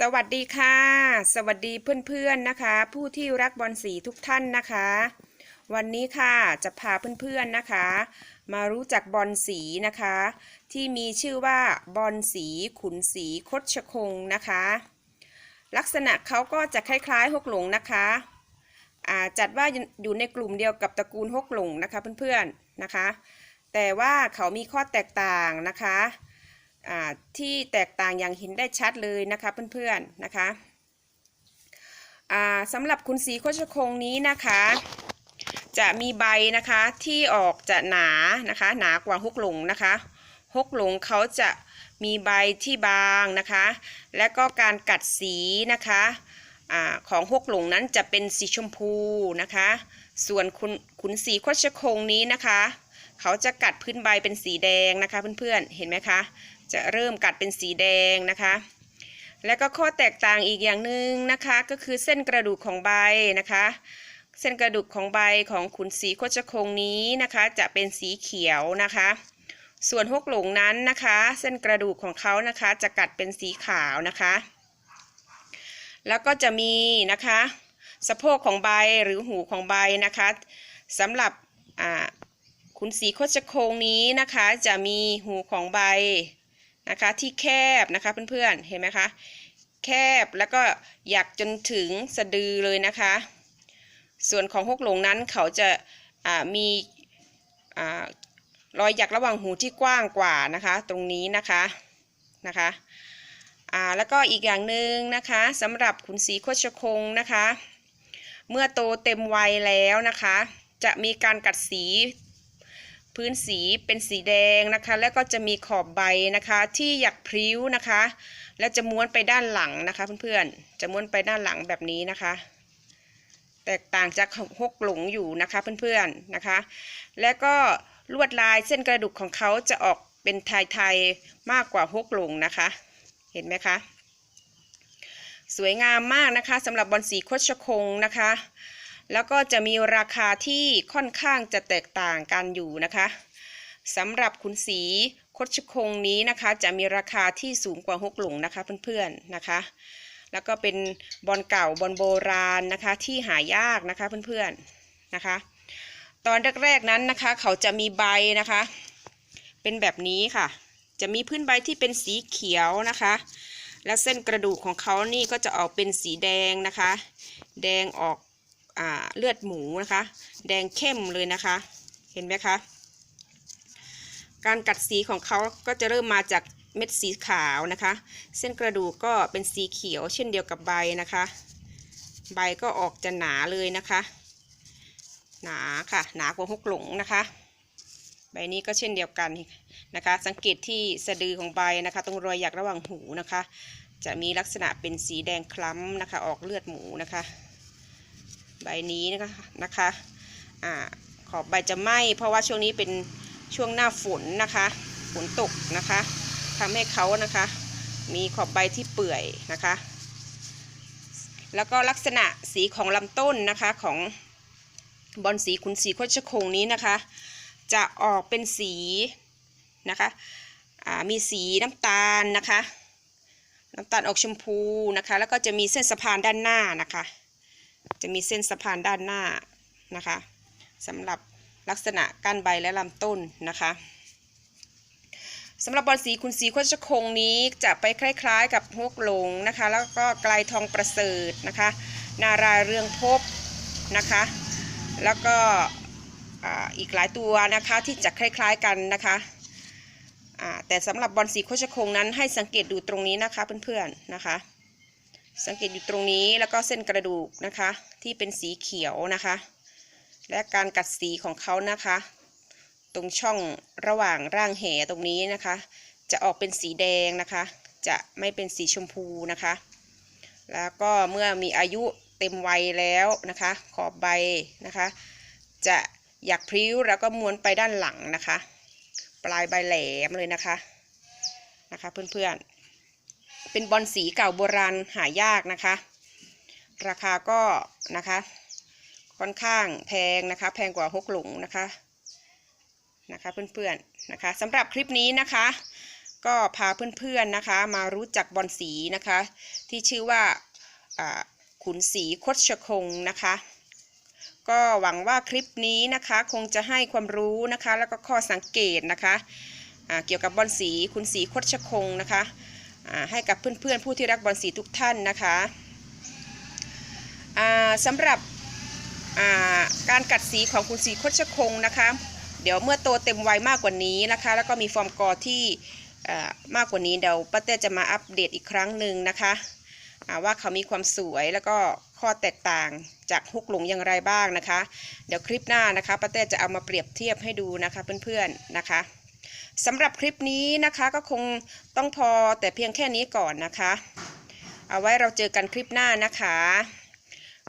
สวัสดีค่ะ สวัสดีเพื่อนๆนะคะ ผู้ที่รักบอลสีทุกท่านนะคะ วันนี้ค่ะจะพาเพื่อนๆนะคะ มารู้จักบอลสีนะคะ ที่มีชื่อว่าบอลสีขุนสีคดชคงนะคะ ลักษณะเขาก็จะคล้ายๆ ฮกหลงนะคะจัดว่าอยู่ในกลุ่มเดียวกับตระกูลฮกหลงนะคะเพื่อนๆนะคะ แต่ว่าเขามีข้อแตกต่างนะคะ ที่แตกต่างอย่างเห็นได้ชัดเลยนะคะเพื่อนๆนะคะสำหรับคุณสีโคชคงนี้นะคะ จะมีใบนะคะที่ออกจะหนานะคะหนากว่าฮกหลงนะคะฮกหลงเขาจะมีใบที่บางนะคะ และก็การกัดสีนะคะอของฮกหลงนั้นจะเป็นสีชมพูนะคะ ส่วนคุณขุนสีโคชคงนี้นะคะ เขาจะกัดพื้นใบเป็นสีแดงนะคะเพื่อนๆเห็นไหมคะ จะเริ่มกัดเป็นสีแดงนะคะ และก็ข้อแตกต่างอีกอย่างหนึ่งนะคะ ก็คือเส้นกระดูกของใบนะคะ เส้นกระดูกของใบของขุนสีโคชคงนี้นะคะ จะเป็นสีเขียวนะคะ ส่วนฮกหลงนั้นนะคะ เส้นกระดูกของเขานะคะจะกัดเป็นสีขาวนะคะ แล้วก็จะมีนะคะสะโพกของใบหรือหูของใบนะคะสำหรับอ่าขุนสีโคชโคงนี้นะคะ จะมีหูของใบ นะคะที่แคบนะคะเพื่อนๆเห็นไหมคะแคบแล้วก็อยากจนถึงสะดือเลยนะคะ ส่วนของฮกหลงนั้นเขาจะมีรอยหยักระหว่างหูที่กว้างกว่านะคะ ตรงนี้นะคะนะคะแล้วก็อีกอย่างหนึ่งนะคะสำหรับขุนศรีโคชคงนะคะ เมื่อโตเต็มวัยแล้วนะคะ จะมีการกัดสี พื้นสีเป็นสีแดงนะคะ แล้วก็จะมีขอบใบนะคะที่อยากพริ้วนะคะ แล้วจะม้วนไปด้านหลังนะคะเพื่อนๆ จะม้วนไปด้านหลังแบบนี้นะคะ แตกต่างจากฮกหลงอยู่นะคะเพื่อนๆนะคะ แล้วก็ลวดลายเส้นกระดูกของเขาจะออกเป็นไทยๆมากกว่าฮกหลงนะคะ เห็นไหมคะ สวยงามมากนะคะสำหรับบอลสีโคชคงนะคะ แล้วก็จะมีราคาที่ค่อนข้างจะแตกต่างกันอยู่นะคะสำหรับขุนสีคดชคงนี้นะคะ จะมีราคาที่สูงกว่าฮกหลงนะคะเพื่อนๆนะคะ แล้วก็เป็นบอลเก่าบอลโบราณนะคะที่หายากนะคะเพื่อนๆนะคะ ตอนแรกๆนั้นนะคะ เขาจะมีใบนะคะ เป็นแบบนี้ค่ะ จะมีพื้นใบที่เป็นสีเขียวนะคะ และเส้นกระดูกของเขานี่ก็จะออกเป็นสีแดงนะคะ แดงออก เลือดหมูนะคะ แดงเข้มเลยนะคะ เห็นไหมคะ การกัดสีของเขาก็จะเริ่มมาจากเม็ดสีขาวนะคะ เส้นกระดูกก็เป็นสีเขียวเช่นเดียวกับใบนะคะ ใบก็ออกจะหนาเลยนะคะ หนาค่ะ หนากว่าฮกหลงนะคะใบนี้ก็เช่นเดียวกันนะคะ สังเกตที่สะดือของใบนะคะ ตรงรอยหยักระหว่างหูนะคะ จะมีลักษณะเป็นสีแดงคล้ำนะคะ ออกเลือดหมูนะคะ ใบนี้นะคะนะคะอ่าขอบใบจะไหม้เพราะว่าช่วงนี้เป็นช่วงหน้าฝนนะคะฝนตกนะคะทำให้เขานะคะ มีขอบใบที่เปื่อยนะคะ แล้วก็ลักษณะสีของลำต้นนะคะของบอลสีขุนสีโคชคงนี้นะคะ จะออกเป็นสีนะคะมีสีน้ำตาลนะคะ น้ำตาลออกชมพูนะคะ แล้วก็จะมีเส้นสะพานด้านหน้านะคะ จะมีเส้นสะพานด้านหน้านะคะสำหรับลักษณะก้านใบและลำต้นนะคะสำหรับบอลสีคุณสีโคชคงนี้จะไปคล้ายๆ กับฮกหลงนะคะ แล้วก็ไกลทองประเสริฐนะคะ นาราเรืองพบนะคะ แล้วก็อีกหลายตัวนะคะที่จะคล้าย ๆกันนะคะแต่สำหรับบอลสีโคชคงนั้นให้สังเกตดูตรงนี้นะคะเพื่อนๆนะคะ สังเกตอยู่ตรงนี้แล้วก็เส้นกระดูกนะคะ ที่เป็นสีเขียวนะคะ และการกัดสีของเขานะคะ ตรงช่องระหว่างร่างแหตรงนี้นะคะ จะออกเป็นสีแดงนะคะ จะไม่เป็นสีชมพูนะคะ แล้วก็เมื่อมีอายุเต็มวัยแล้วนะคะ ขอบใบนะคะ จะอยากพริ้วแล้วก็ม้วนไปด้านหลังนะคะ ปลายใบแหลมเลยนะคะนะคะเพื่อนๆ เป็นบอลสีเก่าโบราณหายากนะคะ ราคาก็นะคะ ค่อนข้างแพงนะคะ แพงกว่าฮกหลงนะคะนะคะเพื่อนๆนะคะสำหรับคลิปนี้นะคะ ก็พาเพื่อนๆนะคะ มารู้จักบอลสีนะคะ ที่ชื่อว่าขุนศรีคดชคงนะคะ ก็หวังว่าคลิปนี้นะคะคงจะให้ความรู้นะคะ แล้วก็ข้อสังเกตนะคะเกี่ยวกับบอลสีขุนศรีคดชคงนะคะ ให้กับเพื่อนๆผู้ที่รักบอลสีทุกท่านนะคะสำหรับการกัดสีของขุนศรีคชคงนะคะ เดี๋ยวเมื่อโตเต็มวัยมากกว่านี้นะคะ แล้วก็มีฟอร์มกอที่มากกว่านี้เดี๋ยวป้าเต้จะมาอัปเดตอีกครั้งหนึ่งนะคะว่าเขามีความสวยแล้วก็ข้อแตกต่างจากฮุกหลงอย่างไรบ้างนะคะ เดี๋ยวคลิปหน้านะคะป้าเต้จะเอามาเปรียบเทียบให้ดูนะคะเพื่อนๆนะคะ สำหรับคลิปนี้นะคะก็คงต้องพอแต่เพียงแค่นี้ก่อนนะคะ เอาไว้เราเจอกันคลิปหน้านะคะ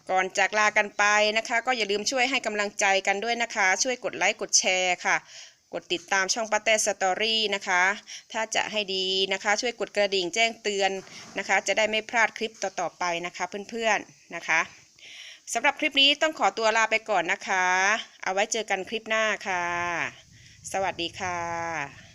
ก่อนจากลากันไปนะคะ ก็อย่าลืมช่วยให้กำลังใจกันด้วยนะคะ ช่วยกดไลค์กดแชร์ค่ะ กดติดตามช่องป้าแต้สตอรี่นะคะ ถ้าจะให้ดีนะคะ ช่วยกดกระดิ่งแจ้งเตือนนะคะ จะได้ไม่พลาดคลิปต่อๆไปนะคะ เพื่อนๆนะคะสำหรับคลิปนี้ต้องขอตัวลาไปก่อนนะคะ เอาไว้เจอกันคลิปหน้าค่ะ สวัสดีค่ะ